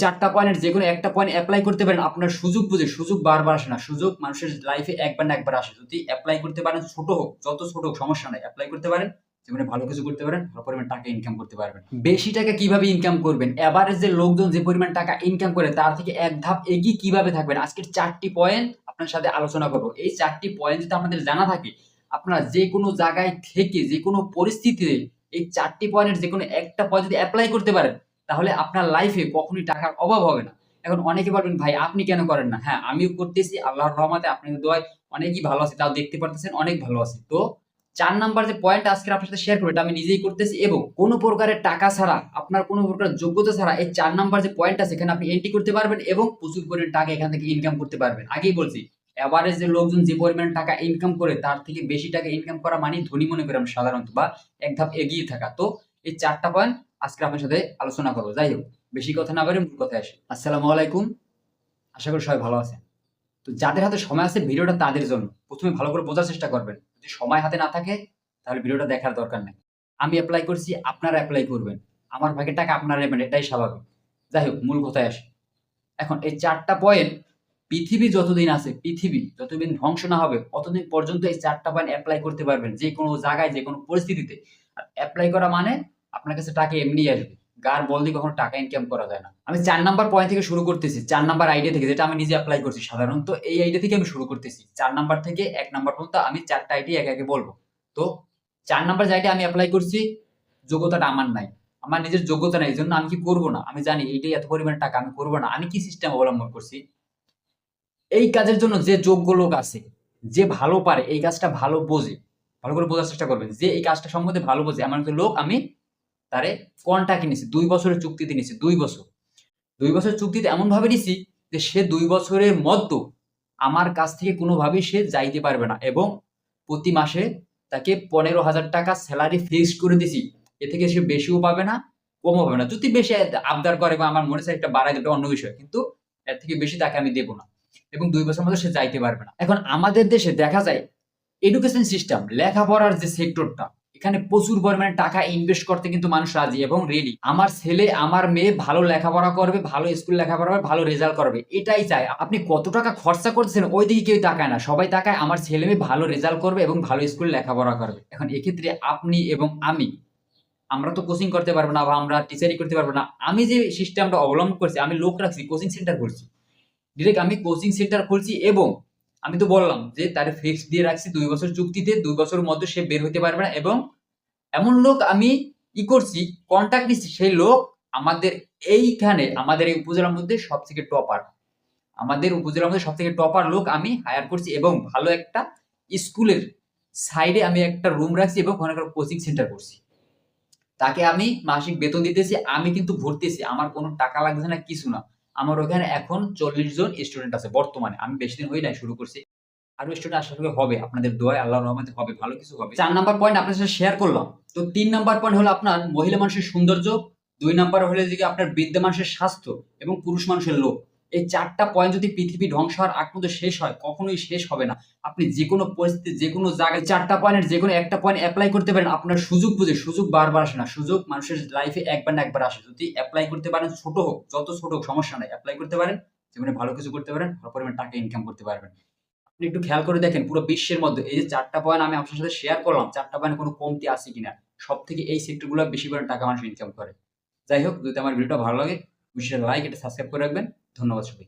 চারটা পয়েন্টের যে কোনো একটা পয়েন্ট অ্যাপ্লাই করতে পারেন, আপনার সুযোগ বুঝে, সুযোগ বারবার আসে না। সুযোগ মানুষের লাইফে একবার না একবার আসে। যদি অ্যাপ্লাই করতে পারেন, ছোট হোক, যত ছোট হোক, সমস্যা নাই। অ্যাপ্লাই করতে পারেন জীবনে ভালো কিছু করতে পারেন, ভালো পরিমাণ টাকা ইনকাম করতে পারবেন। বেশি টাকা কীভাবে ইনকাম করবেন? এভারেজ যে লোকজন যে পরিমাণ টাকা ইনকাম করে, তার থেকে এক ধাপ এগিয়ে কীভাবে থাকবেন? আজকের চারটি পয়েন্ট আপনার সাথে আলোচনা করব। এই চারটি পয়েন্ট যদি আপনাদের জানা থাকে, আপনারা যে কোনো জায়গায় থেকে যে কোনো পরিস্থিতিতে এই চারটি পয়েন্টের যে কোনো একটা পয়েন্ট যদি অ্যাপ্লাই করতে পারেন তাহলে আপনার লাইফে কখনোই টাকার অভাব হবে না। এখন অনেকে বলবেন, ভাই, আপনি কেন করেন না? হ্যাঁ আমিও করতেছি, আল্লাহর রহমাতে আপনাদের দোয়ায় অনেকই ভালো আছে, তাও দেখতে পারতেছেন অনেক ভালো আছে। তো চার নাম্বার যে পয়েন্ট আজকে আপনার সাথে শেয়ার করব, এটা আমি নিজেই করতেছি এবং কোনো প্রকারের টাকা ছাড়া, আপনার কোনো প্রকার যোগ্যতা ছাড়া এই চার নাম্বার যে পয়েন্ট আছে, এখানে আপনি এন্ট্রি করতে পারবেন এবং প্রচুর পরিমাণ টাকা এখান থেকে ইনকাম করতে পারবেন। আগেই বলছি এভারেজ যে লোকজন যে পরিমাণ টাকা ইনকাম করে, তার থেকে বেশি টাকা ইনকাম করা মানে ধনী মনে করি আমরা সাধারণত, বা এক ধাপ এগিয়ে থাকা। তো এই চারটা পয়েন্ট আজকে আপনার সাথে আলোচনা করব। যাই হোক, বেশি কথা না বলে মূল কথায় আসি। আসসালামু আলাইকুম। আশা করি সবাই ভালো আছেন। তো যাদের হাতে সময় আছে ভিডিওটা তাদের জন্য প্রথমে ভালো করে বোঝার চেষ্টা করবেন। যদি সময় হাতে না থাকে, তাহলে ভিডিওটা দেখার দরকার নেই। আমি অ্যাপ্লাই করছি, আপনারা অ্যাপ্লাই করবেন। আমার ভাগের টাকা আপনারা নেবেন, এটাই স্বাভাবিক। যাই হোক, মূল কথায় আসি। এখন এই চারটা পয়েন্ট পৃথিবী যতদিন আছে, পৃথিবী যতদিন ধ্বংস না হবে, ততদিন পর্যন্ত এই চারটা পয়েন্ট অ্যাপ্লাই করতে পারবেন। যে কোনো জায়গায় যে কোনো পরিস্থিতিতে। আর অ্যাপ্লাই করা মানে আপনার কাছে টাকা এমনি আসবে। গার বল দিয়ে কখনো টাকা ইনকাম করা যায় না। আমি চার নাম্বার পয়েন্ট থেকে শুরু করতেছি, চার নাম্বার আইডিয়া থেকে, যেটা আমি নিজে অ্যাপ্লাই করছি সাধারণত, এই আইডিয়া থেকে আমি শুরু করতেছি। চার নাম্বার থেকে এক নাম্বার পর্যন্ত আমি চারটা আইডিয়া একে একে বলব। তো চার নাম্বার জায়গাটা আমি অ্যাপ্লাই করছি, যোগ্যতাটা আমার নাই। আমার নিজের যোগ্যতা নাই, এই জন্য আমি কি করব না? আমি জানি এইটাই এত পরিমাণ টাকা, আমি করব না। আমি কি সিস্টেম অবলম্বন করছি? এই কাজের জন্য যে যোগ্য লোক আছে, যে ভালো পারে, এই কাজটা ভালো বোঝে। ভালো করে বোঝার চেষ্টা করবেন। যে এই কাজটা সম্বন্ধে ভালো বোঝে, এমন একটা লোক আমি তারে কন্ট্যাক্ট নিছি, দুই বছরের চুক্তিতে নিছি, দুই বছর। দুই বছরের চুক্তিতে এমন ভাবে নিছি যে সে দুই বছরের মধ্যে আমার কাছ থেকে কোনোভাবেই সে যাইতে পারবে না এবং প্রতি মাসে তাকে পনেরো হাজার টাকা স্যালারি ফিক্স করে দিছি। এ থেকে সে বেশিও পাবে না, কমও পাবে না। যদি বেশি আবদার করে বা আমার মনে চাই একটা বাড়াই দেবে অন্য বিষয়, কিন্তু এর থেকে বেশি তাকে আমি দেবো না এবং দুই বছর মধ্যে সে যাইতে পারবে না। এখন আমাদের দেশে দেখা যায় এডুকেশন সিস্টেম লেখাপড়ার যে সেক্টরটা এখানে প্রচুর পরিমাণে টাকা ইনভেস্ট করতে কিন্তু মানুষ রাজি এবং রেডি আমার ছেলে, আমার মেয়ে ভালো লেখাপড়া করবে, ভালো স্কুল লেখাপড়া করবে, ভালো রেজাল্ট করবে, এটাই চাই। আপনি কত টাকা খরচা করছেন ওই দিকে কেউ তাকায় না। সবাই তাকায় আমার ছেলে মেয়ে ভালো রেজাল্ট করবে এবং ভালো স্কুল লেখাপড়া করবে। এখন এক্ষেত্রে আপনি এবং আমি, আমরা তো কোচিং করতে পারব না বা আমরা টিচারি করতে পারব না। আমি যে সিস্টেমটা অবলম্বন করছি, আমি লোক রাখছি কোচিং সেন্টার করছি ডিরেক্ট আমি কোচিং সেন্টার খুলছি এবং আমি তো বললাম যে তার ফিক্স দিয়ে রাখছি, দুই বছর চুক্তিতে, দুই বছরের মধ্যে সে বের হতে পারবে না এবং এমন লোক আমি ই করছি কন্ট্যাক্ট দিচ্ছি সেই লোক আমাদের এইখানে, আমাদের এই উপজেলার মধ্যে সব থেকে টপার আমাদের উপজেলার মধ্যে সব থেকে টপার লোক আমি হায়ার করছি এবং ভালো একটা স্কুলের সাইডে আমি একটা রুম রাখছি এবং ওখানে কোচিং সেন্টার করছি। তাকে আমি মাসিক বেতন দিতেছি, আমি কিন্তু ভর্তিছি, আমার কোনো টাকা লাগছে না, কিছু না। আমার ওখানে এখন চল্লিশ জন স্টুডেন্ট আছে বর্তমানে, আমি বেশি দিন হই নাই, শুরু করছি। আরও স্টুডেন্ট আশা করি হবে, আপনাদের দোয়ায় আল্লাহ রহমতে হবে, ভালো কিছু হবে। চার নাম্বার পয়েন্ট আপনার সাথে শেয়ার করলাম। তো তিন নাম্বার পয়েন্ট হলো আপনার মহিলা মানুষের সৌন্দর্য, দুই নাম্বার হলো যে আপনার বৃদ্ধ মানুষের স্বাস্থ্য এবং পুরুষ মানুষের লোক এই চারটা পয়েন্ট যদি পৃথিবী ধ্বংস হওয়ার আগ পর্যন্ত শেষ হয়, কখনোই শেষ হবে না। আপনি যে কোনো পরিস্থিতি যে কোনো জায়গায় চারটা পয়েন্টের যে কোনো একটা পয়েন্ট অ্যাপ্লাই করতে পারেন, আপনার সুযোগ বুঝে, সুযোগ বারবার আসে না। সুযোগ মানুষের লাইফে একবার না একবার আসে। যদি অ্যাপ্লাই করতে পারেন, ছোট হোক, যত ছোট হোক, সমস্যা নাই। অ্যাপ্লাই করতে পারেন, জীবনে ভালো কিছু করতে পারেন, ভালো পরিমাণ টাকা ইনকাম করতে পারবেন। আপনি একটু খেয়াল করে দেখেন, পুরো বিশ্বের মধ্যে এই যে চারটা পয়েন্ট আমি আপনার সাথে শেয়ার করলাম, চারটা পয়েন্ট কোনো কমতি আছে কিনা? সব থেকে এই সেক্টরগুলো বেশি পরিমাণ টাকা মানুষ ইনকাম করে। যাই হোক, যদি আমার ভিডিওটা ভালো লাগে বিশেষ লাইক এটা সাবস্ক্রাইব করে রাখবেন। ধন্যবাদ সবাইকে।